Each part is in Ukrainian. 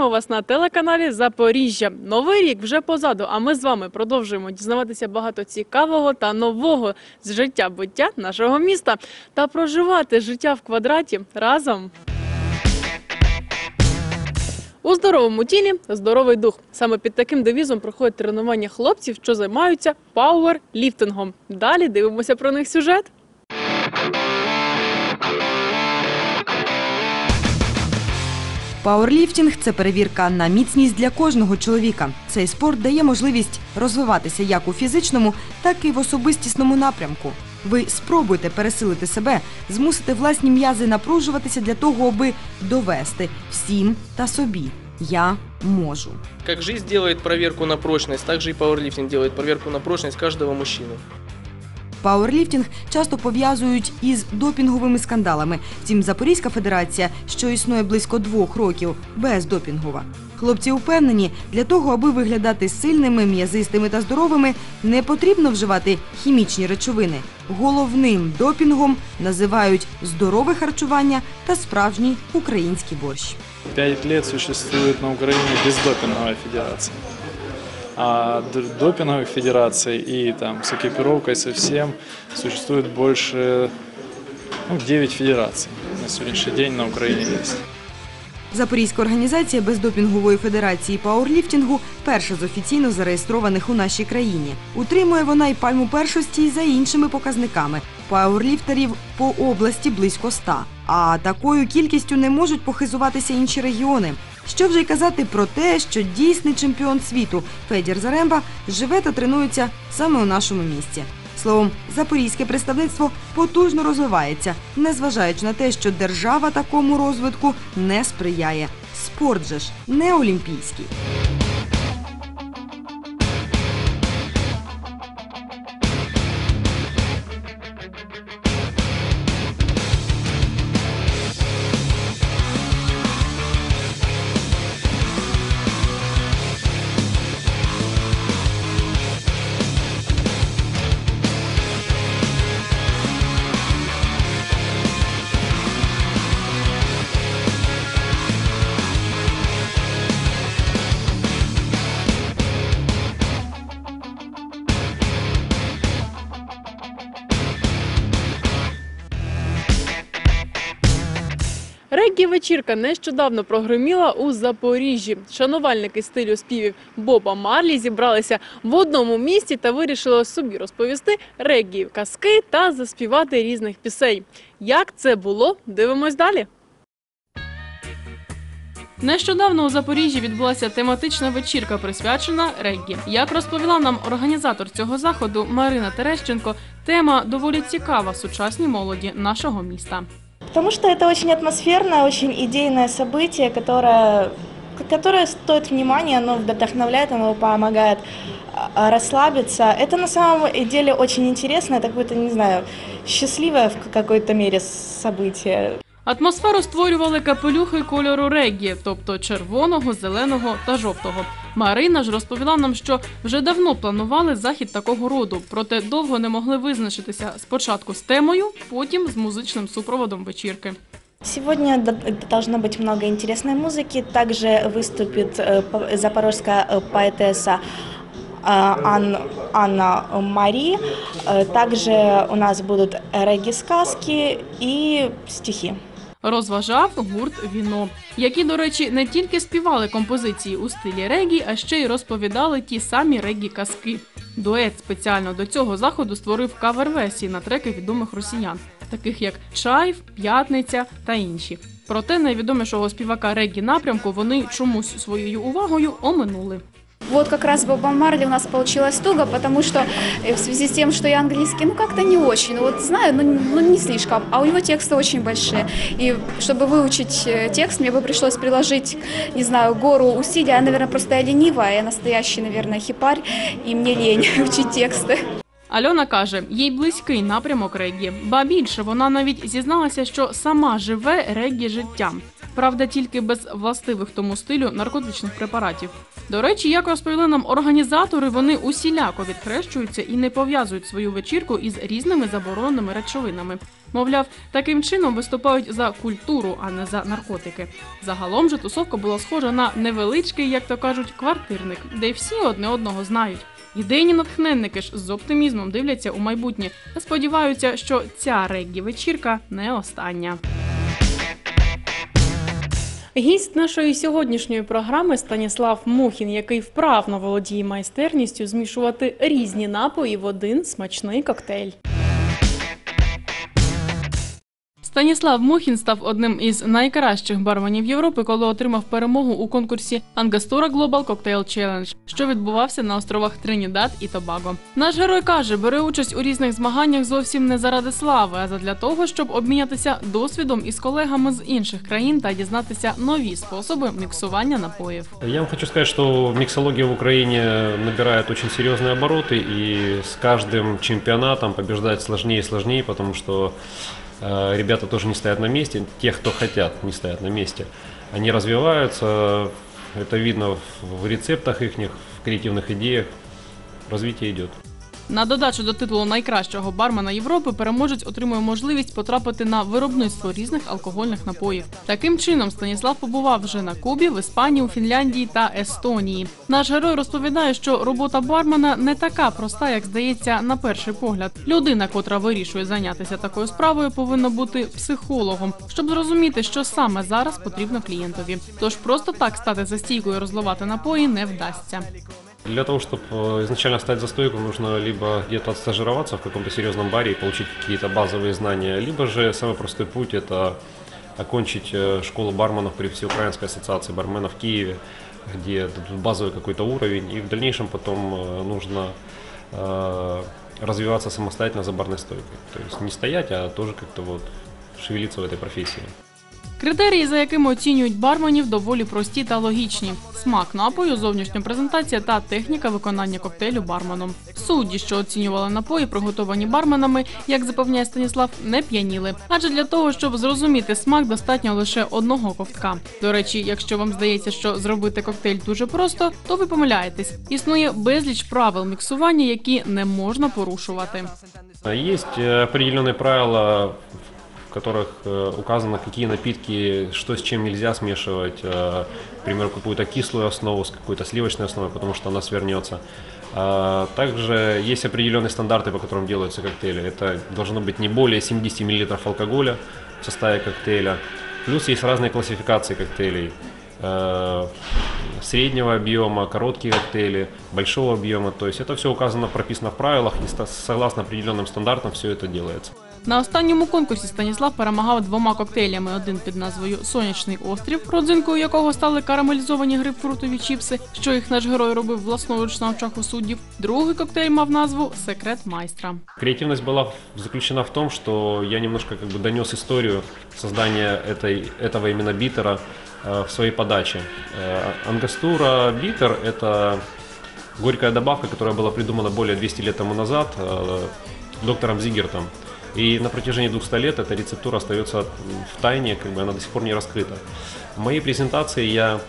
Вітаємо вас на телеканалі Запоріжжя. Новий рік вже позаду. А ми з вами продовжуємо дізнаватися багато цікавого та нового з життя буття нашого міста та проживати життя в квадраті разом. У здоровому тілі здоровий дух. Саме під таким девізом проходять тренування хлопців, що займаються пауерліфтингом. Далі дивимося про них сюжет. Пауерліфтінг це перевірка на міцність для кожного чоловіка. Цей спорт дає можливість розвиватися як у фізичному, так і в особистісному напрямку. Ви спробуйте пересилити себе, змусити власні м'язи напружуватися для того, аби довести всім та собі. Я можу. Как жизнь делает проверку на прочность, так же и пауэрлифтинг делает проверку на прочность каждого мужчины. Пауерліфтінг часто пов'язують із допінговими скандалами. Втім, Запорізька федерація, що існує близько двох років, бездопінгова. Хлопці впевнені, для того, аби виглядати сильними, м'язистими та здоровими, не потрібно вживати хімічні речовини. Головним допінгом називають здорове харчування та справжній український борщ. Пять лет существует на Украине бездопинговая федерация. А допинговых федераций и там с экипировкой совсем существует больше ну, 9 федераций на сегодняшний день на Украине есть. Запорізька організація бездопінгової федерації пауерліфтингу перша з офіційно зареєстрованих у нашій країні. Утримує вона й пальму першості й за іншими показниками. Пауерліфтерів по області близько ста. А такою кількістю не можуть похизуватися інші регіони. Що вже й казати про те, що дійсний чемпіон світу Федір Заремба живе та тренується саме у нашому місті. Словом, запорізьке представництво потужно розвивається, незважаючи на те, що держава такому розвитку не сприяє. Спорт же ж не олімпійський. Вечірка нещодавно прогреміла у Запоріжжі. Шанувальники стилю співів Боба Марлі зібралися в одному місті та вирішили собі розповісти реггі казки та заспівати різних пісень. Як це було? Дивимось далі. Нещодавно у Запоріжжі відбулася тематична вечірка, присвячена реггі. Як розповіла нам організатор цього заходу Марина Терещенко, тема доволі цікава сучасній молоді нашого міста. Потому что это очень атмосферное, очень идейное событие, которое, которое стоит внимания, оно вдохновляет, оно помогает а, расслабиться. Это на самом деле очень интересно, это какое-то, не знаю, счастливое в какой-то мере событие. Атмосферу створювали капелюхи кольору реггі, тобто червоного, зеленого та жовтого. Марина ж розповіла нам, що вже давно планували захід такого роду, проте довго не могли визначитися спочатку з темою, потім з музичним супроводом вечірки. Сегодня д- должно быть много интересной музыки. Также выступит э, по- запорожская э, поэтесса э, Ан- Анна Мари. Э, Также у нас будут регги-сказки и стихи. Розважав гурт віно, які, до речі, не тільки співали композиції у стилі регі, а ще й розповідали ті самі регі казки. Дует спеціально до цього заходу створив кавер-версії на треки відомих росіян, таких як Чайф, П'ятниця та інші. Проте найвідомішого співака регі напрямку вони чомусь своєю увагою оминули. Вот как раз Боба Марли у нас получилось туго, потому что э, в связи с тем, что я английский, ну как-то не очень, ну, вот знаю, но, ну не слишком, а у него тексты очень большие. И чтобы выучить э, текст, мне бы пришлось приложить, не знаю, гору усилий, я, наверное, просто я ленивая, я настоящий, наверное, хипарь, и мне лень учить тексты. Альона каже, їй близький напрямок реггі. Ба більше вона навіть зізналася, що сама живе реггі життям. Правда, тільки без властивих тому стилю наркотичних препаратів. До речі, як розповіли нам організатори, вони усіляко відхрещуються і не пов'язують свою вечірку із різними забороненими речовинами. Мовляв, таким чином виступають за культуру, а не за наркотики. Загалом же тусовка була схожа на невеличкий, як то кажуть, квартирник, де всі одне одного знають. Ідейні натхненники ж з оптимізмом дивляться у майбутнє та сподіваються, що ця реггі вечірка не остання. Гість нашої сьогоднішньої програми Станіслав Мухін, який вправно володіє майстерністю змішувати різні напої в один смачний коктейль. Станіслав Мухін став одним із найкращих барменів Європи, коли отримав перемогу у конкурсі Angostura Global Cocktail Challenge, що відбувався на островах Тринідад і Тобаго. Наш герой каже, бере участь у різних змаганнях зовсім не заради слави, а задля того, щоб обмінятися досвідом із колегами з інших країн та дізнатися нові способи міксування напоїв. Я вам хочу сказать, что миксология в Украине набирает очень серьезные обороты, и с каждым чемпионатом побеждать сложнее и сложнее, потому что э, ребята тоже не стоят на месте, те, кто хотят, не стоят на месте. Они развиваются, это видно в рецептах их, в креативных идеях, развитие идет. На додачу до титулу найкращого бармена Європи переможець отримує можливість потрапити на виробництво різних алкогольних напоїв. Таким чином Станіслав побував вже на Кубі, в Іспанії, у Фінляндії та Естонії. Наш герой розповідає, що робота бармена не така проста, як здається на перший погляд. Людина, котра вирішує зайнятися такою справою, повинна бути психологом, щоб зрозуміти, що саме зараз потрібно клієнтові. Тож просто так стати за стійкою і розливати напої не вдасться. Для того, чтобы изначально стать за стойку, нужно либо где-то отстажироваться в каком-то серьезном баре и получить какие-то базовые знания, либо же самый простой путь – это окончить э, школу барменов при Всеукраинской ассоциации барменов в Киеве, где базовый какой-то уровень, и в дальнейшем потом э, нужно э, развиваться самостоятельно за барной стойкой. То есть не стоять, а тоже как-то вот шевелиться в этой профессии. Критерії, за якими оцінюють барменів, доволі прості та логічні: смак напою, зовнішня презентація та техніка виконання коктейлю барменом. Судді, що оцінювали напої, приготовані барменами, як запевняє Станіслав, не п'яніли. Адже для того, щоб зрозуміти смак, достатньо лише одного ковтка. До речі, якщо вам здається, що зробити коктейль дуже просто, то ви помиляєтесь. Існує безліч правил міксування, які не можна порушувати. Есть э, определенные правила, в которых э, указано, какие напитки, что с чем нельзя смешивать. э, К какую-то кислую основу с какой-то сливочной основой, потому что она свернется. А, Также есть определенные стандарты, по которым делаются коктейли. Это должно быть не более 70 мл алкоголя в составе коктейля. Плюс есть разные классификации коктейлей. Э, Среднего объема, короткие коктейли, большого объема. То есть это все указано, прописано в правилах, и согласно определенным стандартам все это делается. На останньому конкурсі Станіслав перемагав двома коктейлями: один під назвою Сонячний острів, родзинкою якого стали карамелізовані грейпфрутові чіпси, що їх наш герой робив власноруч на очах у суддів. Другий коктейль мав назву Секрет майстра. Креативность была заключена в том, что я немножко как бы донес историю создания этой, этого именно битера э, в своей подаче. Э, Ангастура битер – это горькая добавка, которая была придумана более 200 лет тому назад э, доктором Зигертом. И на протяжении 200 лет эта рецептура остается в тайне, как бы она до сих пор не раскрыта. В моей презентации я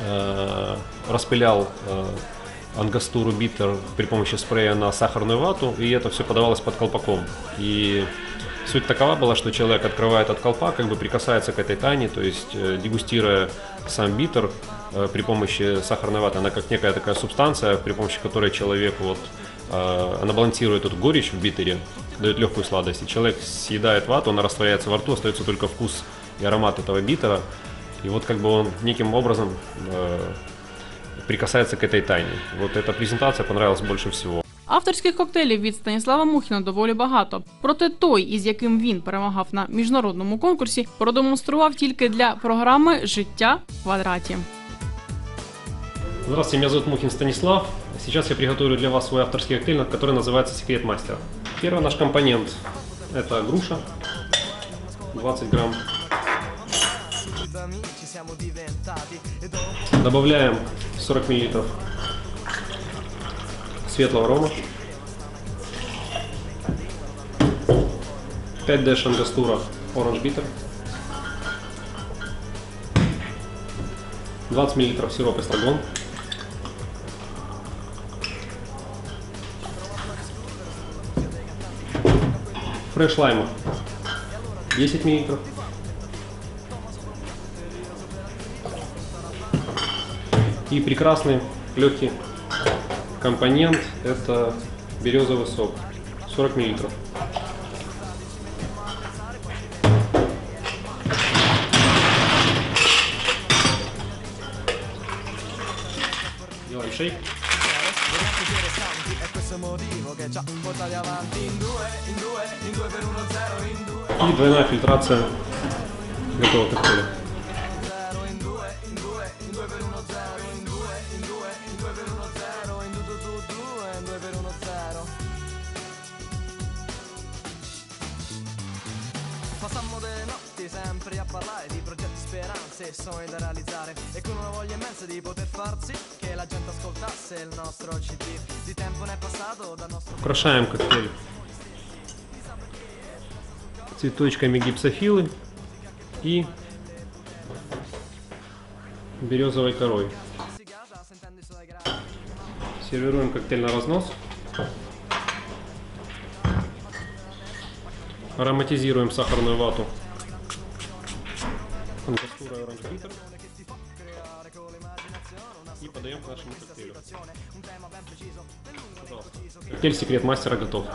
э, распылял э, ангастуру битер при помощи спрея на сахарную вату, и это все подавалось под колпаком. И суть такова была, что человек открывает от колпак, как бы прикасается к этой тайне, то есть э, дегустируя сам битер э, при помощи сахарной ваты, она как некая такая субстанция, при помощи которой человек вот э, она балансирует эту горечь в битере, дает легкую сладость. И человек съедает вату, она растворяется во рту, остается только вкус и аромат этого битера. И вот как бы он неким образом э, прикасается к этой тайне. Вот эта презентация понравилась больше всего. Авторських коктейлів від Станіслава Мухіна доволі багато. Проте той, із яким він перемагав на міжнародному конкурсі, продемонстрував тільки для програми Життя в квадраті. Здравствуйте, меня зовут Мухин Станислав. Сейчас я приготовлю для вас свой авторский коктейль, который называется «Секрет мастера». Первый наш компонент – это груша, 20 грамм. Добавляем 40 миллилитров светлого рома. 5 дэш ангастура оранж битер. 20 мл сироп эстрагон. Фреш лайма 10 мл. И прекрасный легкий компонент это березовый сок 40 миллилитров. Делаем шейк. И двойная фильтрация готового коктейля. Passammo delle notti sempre a parlare di progetti, speranze e sogni da realizzare E con una voglia immensa di poter far sì che la gente ascoltasse il nostro CD Di tempo ne è passato dal nostro Украшаем коктейль цветочками гипсофилы и березовой корой. Сервируем коктейль на разнос. Ароматизируем сахарную вату. Ангастура оранж биттер. И подаем к нашему коктейлю. Пожалуйста. Коктейль секрет мастера готов.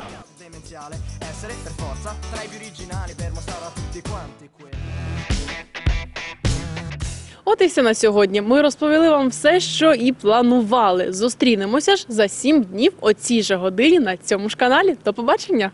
От і все на сьогодні. Ми розповіли вам все, що і планували. Зустрінемося ж за сім днів о цій же годині на цьому ж каналі. До побачення!